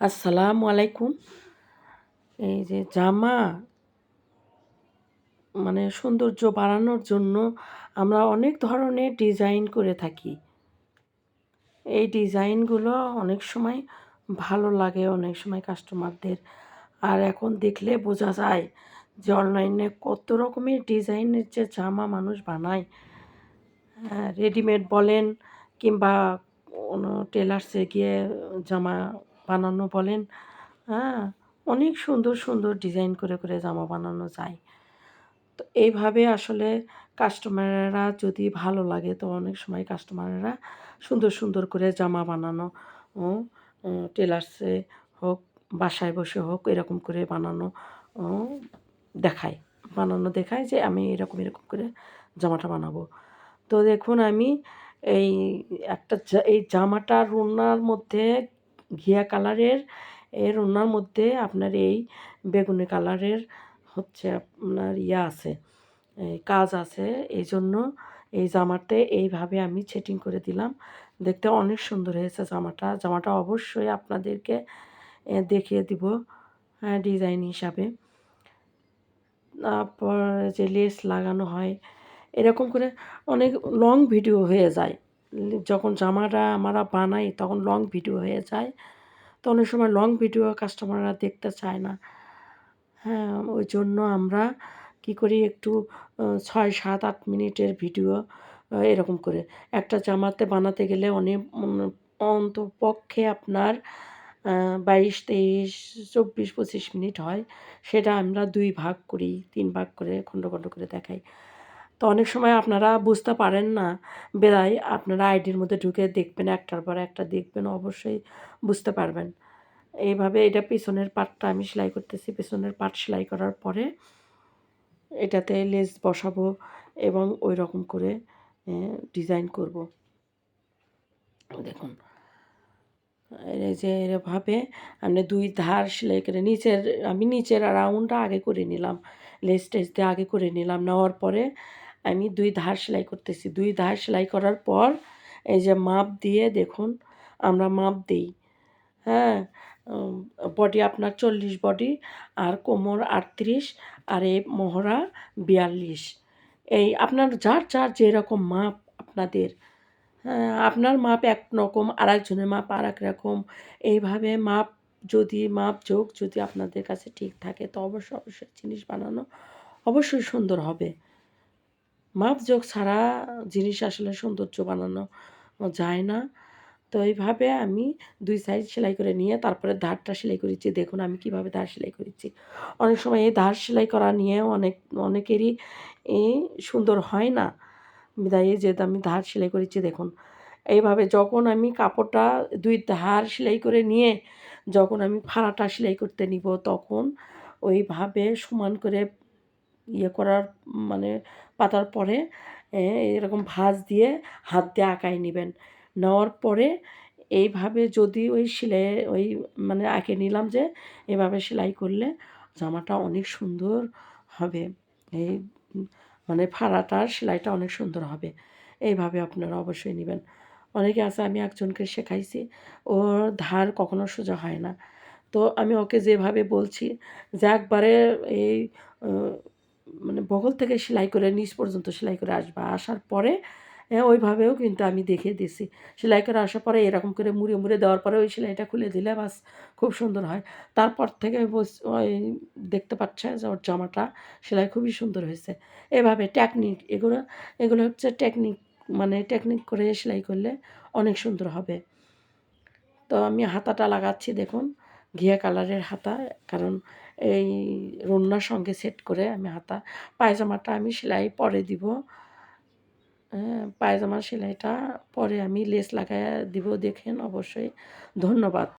আসসালামু আলাইকুম। এই যে জামা মানে সৌন্দর্য বাড়ানোর জন্য আমরা অনেক ধরনের ডিজাইন করে থাকি। এই ডিজাইনগুলো অনেক সময় ভালো লাগে, অনেক সময় কাস্টমারদের। আর এখন দেখলে বোঝা যায় যে অনলাইনে কত রকমের ডিজাইনের যে জামা মানুষ বানায়। হ্যাঁ রেডিমেড বলেন কিংবা টেলার্সে গিয়ে জামা বানানো বলেন হ্যাঁ অনেক সুন্দর সুন্দর ডিজাইন করে করে জামা বানানো যায়। তো এইভাবে আসলে কাস্টমারেরা যদি ভালো লাগে, তো অনেক সময় কাস্টমারেরা সুন্দর সুন্দর করে জামা বানানো টেলার্সে হোক, বাসায় বসে হোক, এরকম করে বানানো দেখায়। বানানো দেখায় যে আমি এরকম এরকম করে জামাটা বানাবো। তো দেখুন আমি এই একটা এই জামাটা রুনার মধ্যে ঘিয়া কালারের, এর ওনার মধ্যে আপনার এই বেগুনি কালারের হচ্ছে আপনার ইয়া আছে কাজ আছে। এই জন্য এই জামাতে এইভাবে আমি সেটিং করে দিলাম। দেখতে অনেক সুন্দর হয়েছে জামাটা। জামাটা অবশ্যই আপনাদেরকে দেখিয়ে দিব হ্যাঁ ডিজাইন হিসাবে। তারপর যে লেস লাগানো হয়, এরকম করে অনেক লং ভিডিও হয়ে যায়। যখন জামাটা আমরা বানাই তখন লং ভিডিও হয়ে যায়। তো অনেক সময় লং ভিডিও কাস্টমাররা দেখতে চায় না। হ্যাঁ ওই জন্য আমরা কি করি একটু ছয়, সাত, আট মিনিটের ভিডিও এরকম করে। একটা জামাতে বানাতে গেলে অনেক অন্তপক্ষে আপনার বাইশ, তেইশ, চব্বিশ, পঁচিশ মিনিট হয়। সেটা আমরা দুই ভাগ করি, তিন ভাগ করে, খণ্ড খণ্ড করে দেখাই। তো অনেক সময় আপনারা বুঝতে পারেন না। বেড়াই আপনারা আইডির মধ্যে ঢুকে দেখবেন, একটার পর একটা দেখবেন, অবশ্যই বুঝতে পারবেন। এইভাবে এটা পিছনের পাটটা আমি সেলাই করতেছি, পিছনের পাট সেলাই করার পরে এটাতে লেস বসাবো এবং ওই রকম করে ডিজাইন করব। দেখুন, এই যে এভাবে আমি দুই ধার সেলাই করে নিচের, আমি নিচের রাউন্ডটা আগে করে নিলাম, লেস টেস দিয়ে আগে করে নিলাম, নেওয়ার পরে আমি দুই ধার সেলাই করতেছি। দুই ধার সেলাই করার পর এই যে মাপ দিয়ে দেখুন, আমরা মাপ দিই। হ্যাঁ বডি আপনার চল্লিশ বডি আর কোমর আটত্রিশ, আর এই মহড়া বিয়াল্লিশ। এই আপনার যার যার যেরকম মাপ আপনাদের হ্যাঁ আপনার মাপ এক রকম আর একজনের মাপ আর এক রকম, এইভাবে মাপ যদি, মাপ যোগ যদি আপনাদের কাছে ঠিক থাকে, তো অবশ্যই অবশ্যই জিনিস বানানো অবশ্যই সুন্দর হবে। মাপ যোগ ছাড়া জিনিস আসলে সৌন্দর্য বানানো যায় না। তো এইভাবে আমি দুই সাইড সেলাই করে নিয়ে তারপরে ধারটা সেলাই করেছি। দেখুন আমি কীভাবে ধার সেলাই করেছি। অনেক সময় এই ধার সেলাই করা নিয়ে অনেক, অনেকেরই সুন্দর হয় না। বিদায় যেহেতু আমি ধার সেলাই করেছি, দেখুন। এইভাবে যখন আমি কাপড়টা দুই ধার সেলাই করে নিয়ে যখন আমি ফাড়াটা সেলাই করতে নিব, তখন ওইভাবে সমান করে ইয়ে করার মানে পাতার পরে এরকম ভাঁজ দিয়ে হাত দিয়ে আঁকায় নেবেন। নেওয়ার পরে এইভাবে যদি ওই সেলাই, ওই মানে আঁকে নিলাম যে, এভাবে সেলাই করলে জামাটা অনেক সুন্দর হবে। এই মানে ফাড়াটার সেলাইটা অনেক সুন্দর হবে। এইভাবে আপনারা অবশ্যই নেবেন। অনেকে আছে, আমি একজনকে শেখাইছি, ওর ধার কখনো সোজা হয় না। তো আমি ওকে যেভাবে বলছি যে, একবারে এই মানে বগল থেকে সেলাই করে নিচ পর্যন্ত সেলাই করে আসবা। আসার পরে ওইভাবেও কিন্তু আমি দেখিয়ে দিছি। সেলাই করে আসার পরে এরকম করে মুড়ে মুড়ে দেওয়ার পরে ওই সেলাইটা খুলে দিলে বাস খুব সুন্দর হয়। তারপর থেকে ওই দেখতে পাচ্ছে যে ওর জামাটা সেলাই খুবই সুন্দর হয়েছে। এভাবে টেকনিক এগুলো এগুলো হচ্ছে টেকনিক মানে টেকনিক করে সেলাই করলে অনেক সুন্দর হবে। তো আমি হাতাটা লাগাচ্ছি, দেখুন। ঘিয়া কালারের হাতা, কারণ এই রন্নার সঙ্গে সেট করে আমি হাতা। পায়জামাটা আমি সেলাই পরে দিব। হ্যাঁ পায়জামা সেলাইটা পরে আমি লেস লাগাই দিব। দেখেন, অবশ্যই ধন্যবাদ।